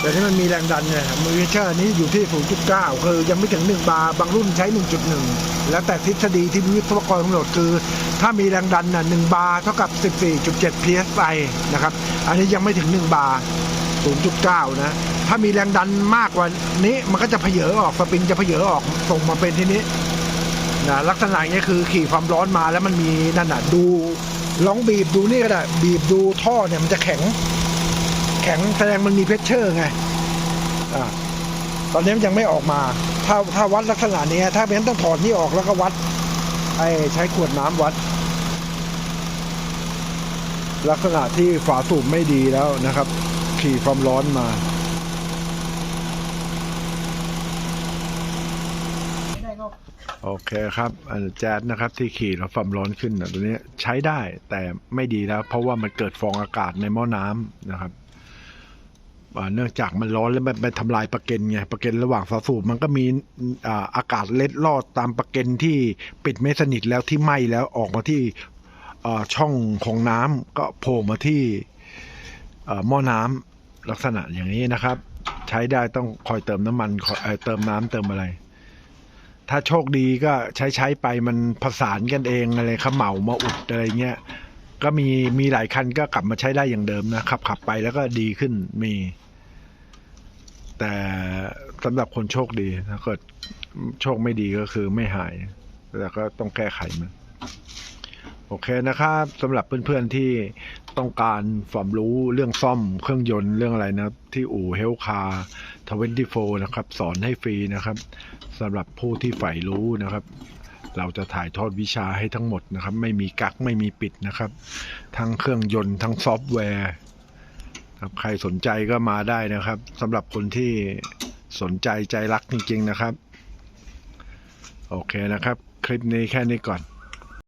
แต่ที่มันมีแรงดันเนี่ยมือเชอร์นี้อยู่ที่ 0.9 คือยังไม่ถึง 1 บาร์บางรุ่นใช้ 1.1 แล้วแต่ทฤษฎีที่วิศวกรกำหนดคือ ถ้ามีแรงดันน่ะ1บาร์เท่ากับ 14.7 psi นะครับ อันนี้ยังไม่ถึง 1 บาร์ 0.9 นะ ถ้ามีแรงดันมากกว่านี้มันก็จะเพเยอออกสปริงจะเพเยอออกส่งมาเป็นที่นี้นะลักษณะอย่างนี้คือขี่ความร้อนมาแล้วมันมีนั่นน่ะดูลองบีบดูนี่ก็ได้บีบดูท่อเนี่ยมันจะแข็ง ข็งแสดงมันมีเพชเชอร์ไงอ่าตอนนี้มันยังไม่ออกมา ถ้าถ้าวัดลักษณะนี้ ถ้าเป็นต้องถอดนี่ออกแล้วก็วัดไอ้ใช้ขวดน้ำวัด ลักษณะที่ฝาสูบไม่ดีแล้วนะครับ ขี่ความร้อนมาโอเคครับอันแจ๊ดนะครับที่ขี่แล้วความร้อนขึ้นนะตัวนี้ใช้ได้แต่ไม่ดีแล้ว เพราะว่ามันเกิดฟองอากาศในหม้อน้ำนะครับ เนื่องจากมันร้อนแล้วมันไปทำลายประเก็นไงประเก็นระหว่างฝาสูบมันก็มีอากาศเล็ดลอดตามประเก็นที่ปิดไม่สนิทแล้วที่ไหม้แล้วออกมาที่ช่องของน้ำก็โผล่มาที่หม้อน้ำลักษณะอย่างนี้นะครับ ใช้ได้ต้องคอยเติมน้ำมันคอยเเติมน้ำเติมอะไร ถ้าโชคดีก็ใช้ใช้ไปมันผสานกันเองอะไรขมเหมามาอุดอะไรเงี้ยก็มีมีหลายคันก็กลับมาใช้ได้อย่างเดิมนะขับขับไปแล้วก็ดีขึ้นมี แต่สำหรับคนโชคดีถ้าเกิดโชคไม่ดีก็คือไม่หายแต่ก็ต้องแก้ไขมัน โอเคนะครับสำหรับเพื่อนๆที่ต้องการความรู้เรื่องซ่อมเครื่องยนต์เรื่องอะไรนะที่อู่เฮลคาร์24นะครับ สอนให้ฟรีนะครับสำหรับผู้ที่ใฝ่รู้นะครับ เราจะถ่ายทอดวิชาให้ทั้งหมดนะครับ ไม่มีกักไม่มีปิดนะครับ ทั้งเครื่องยนต์ทั้งซอฟต์แวร์ ครับใครสนใจก็มาได้นะครับสำหรับคนที่สนใจใจรักจริง ๆ นะครับ โอเคนะครับ คลิปนี้แค่นี้ก่อน